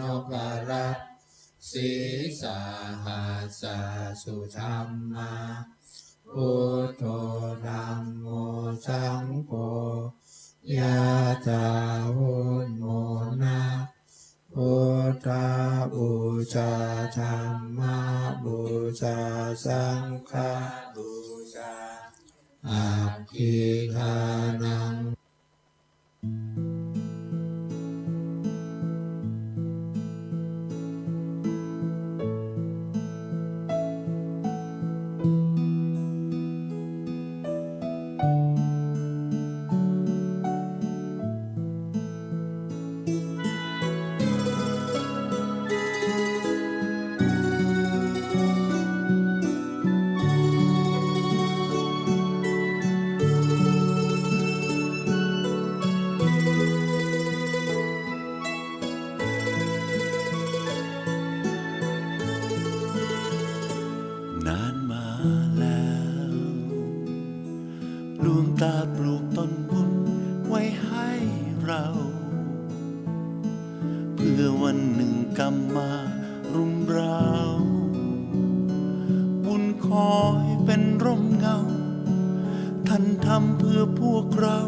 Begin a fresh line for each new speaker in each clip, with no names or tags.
นกรัตศีสาหาสสุธรรมาพุทโธธรรมโมสังโฆยะตาวุนโมนาพุทธาบูชาธรรมาบูชาสังฆา
บูชาอาคีทานัง มื่อวันหนึ่งกรรมมารุมเราาบุญค
อยเป็นร่มเงา ท่านทำเพื่อพวกเรา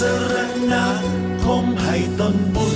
สรณะผมให้ตนบุญ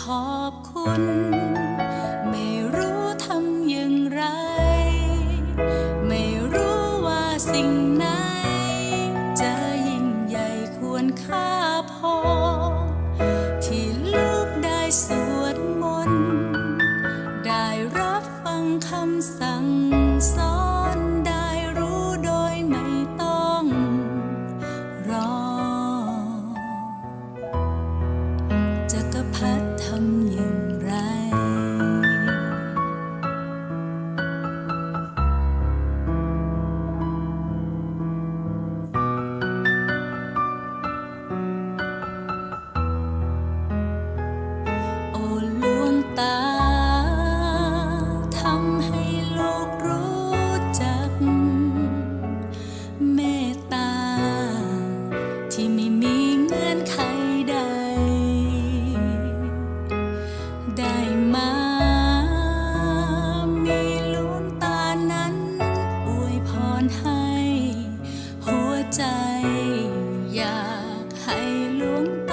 ขอบคุณ luống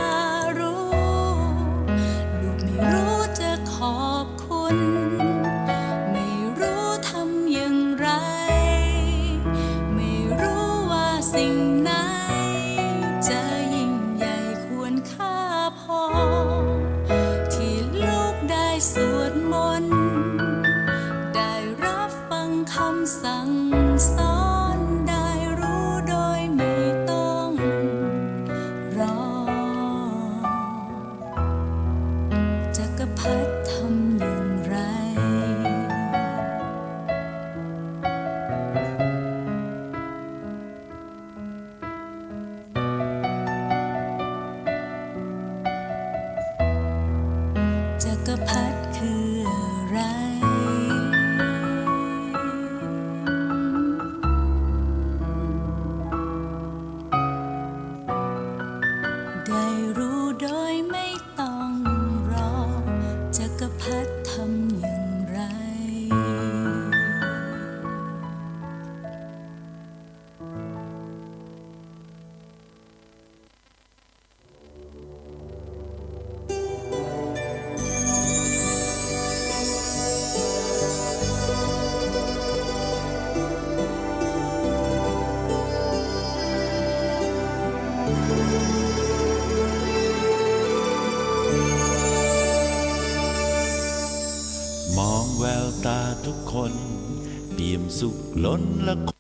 สุขล้นละค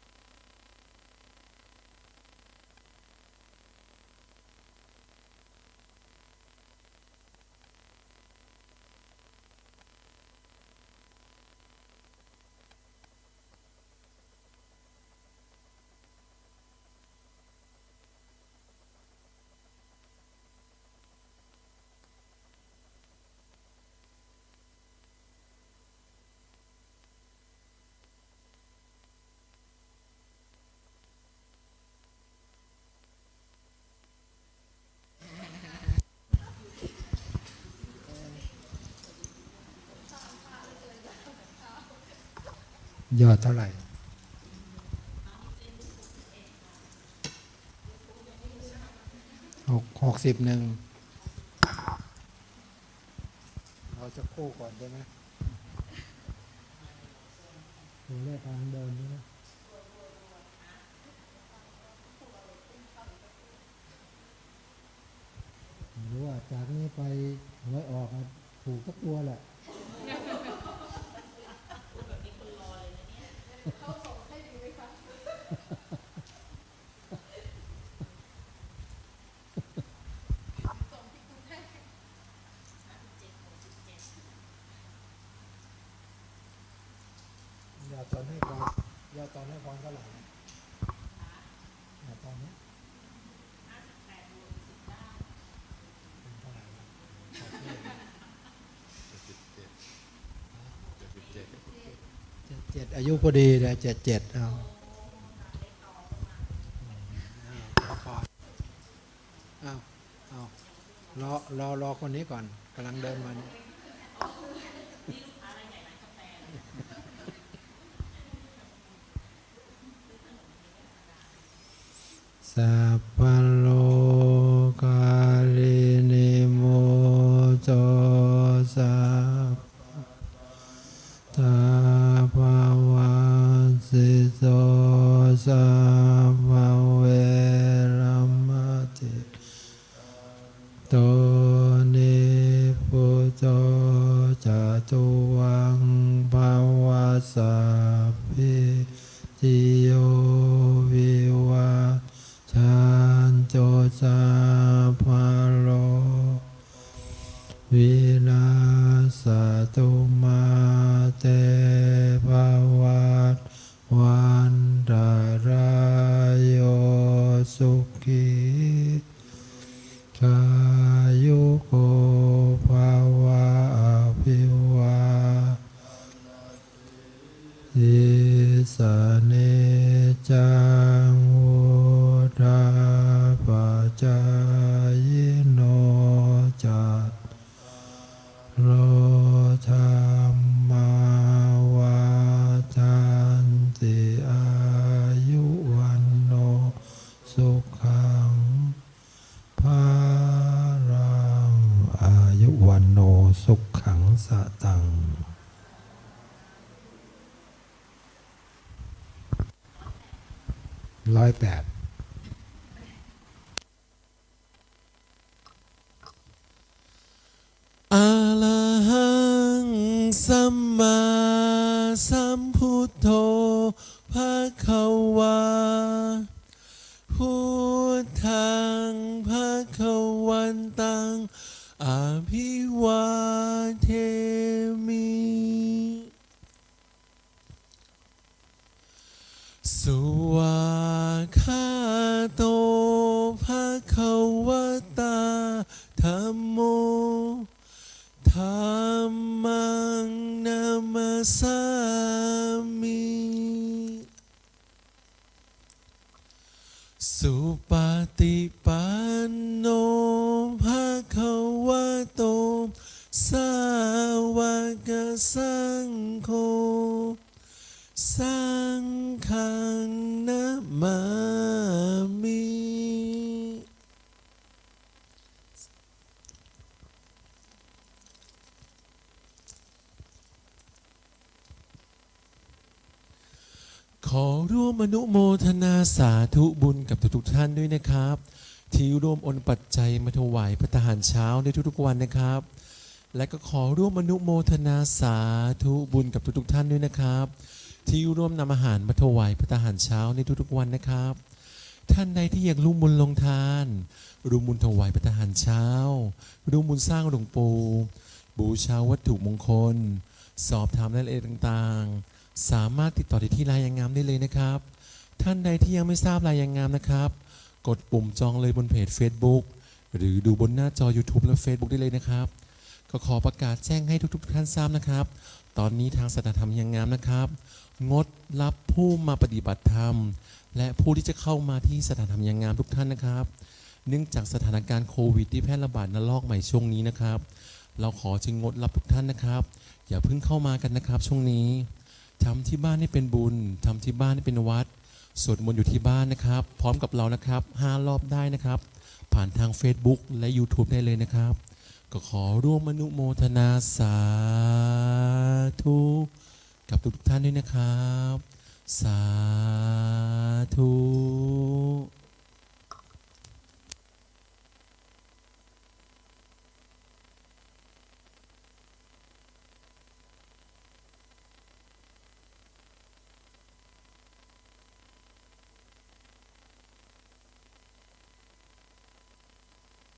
ยอด
เท่า
ไหร่ หกหกสิบหนึ่ง เราจะคู่ก่อนได้ไหมดูเลขทางเดินด้วยนะาตอนให้พรยาตอนให้พรเท่าไหร่ยตอนนี้เจ็ดเจ็ดอายุพอดีเลยเจ็ดเจ็ดเอาเอาเอารอรอรอคนนี้ก่อนกำลังเดินมา สัพพโล สตุมาเตภวัตวันตารายโยสุข สุขังสะตัง ร้อยแปด
งนามามิขอร่วมอนุโมทนาสาธุบุญกับทุกๆท่านด้วยนะครับ ที่ร่วมอนปัจจัยมาถวายพระทหารเช้าในทุกๆวันนะครับ และก็ขอร่วมอนุโมทนาสาธุบุญกับทุกๆท่านด้วยนะครับ ที่ร่วมนำอาหารมาถวายพระทหารเช้าในทุกๆวันนะครับ ท่านใดที่อยากร่วมบุญลงทานร่วมบุญถวายพระทหารเช้าร่วมบุญสร้างหลวงปู่บูชาวัตถุมงคล สอบถามรายละเอียดต่างๆ สามารถติดต่อได้ที่รายยังงามได้เลยนะครับ ท่านใดที่ยังไม่ทราบรายยังงามนะครับ กดปุ่มจองเลยบนเพจ Facebook หรือดูบนหน้าจอ YouTube และ Facebook ได้เลยนะครับ ก็ขอประกาศแจ้งให้ทุกๆท่านทราบนะครับ ตอนนี้ทางสถานธรรมยังงามนะครับ งดรับผู้มาปฏิบัติธรรม และผู้ที่จะเข้ามาที่สถานธรรมยังงามทุกท่านนะครับ เนื่องจากสถานการณ์โควิดที่แพร่ระบาดระลอกใหม่ช่วงนี้นะครับ เราขอจึงงดรับทุกท่านนะครับ อย่าเพิ่งเข้ามากันนะครับช่วงนี้ทำที่บ้านให้เป็นบุญทำที่บ้านให้เป็นวัดสวดมนต์อยู่ที่บ้านนะครับ พร้อมกับเรานะครับห้ารอบได้นะครับ ผ่านทาง Facebook และ YouTube ได้เลยนะครับ ก็ขอร่วมอนุโมทนาสาธุกับทุกท่านด้วยนะครับ สาธุ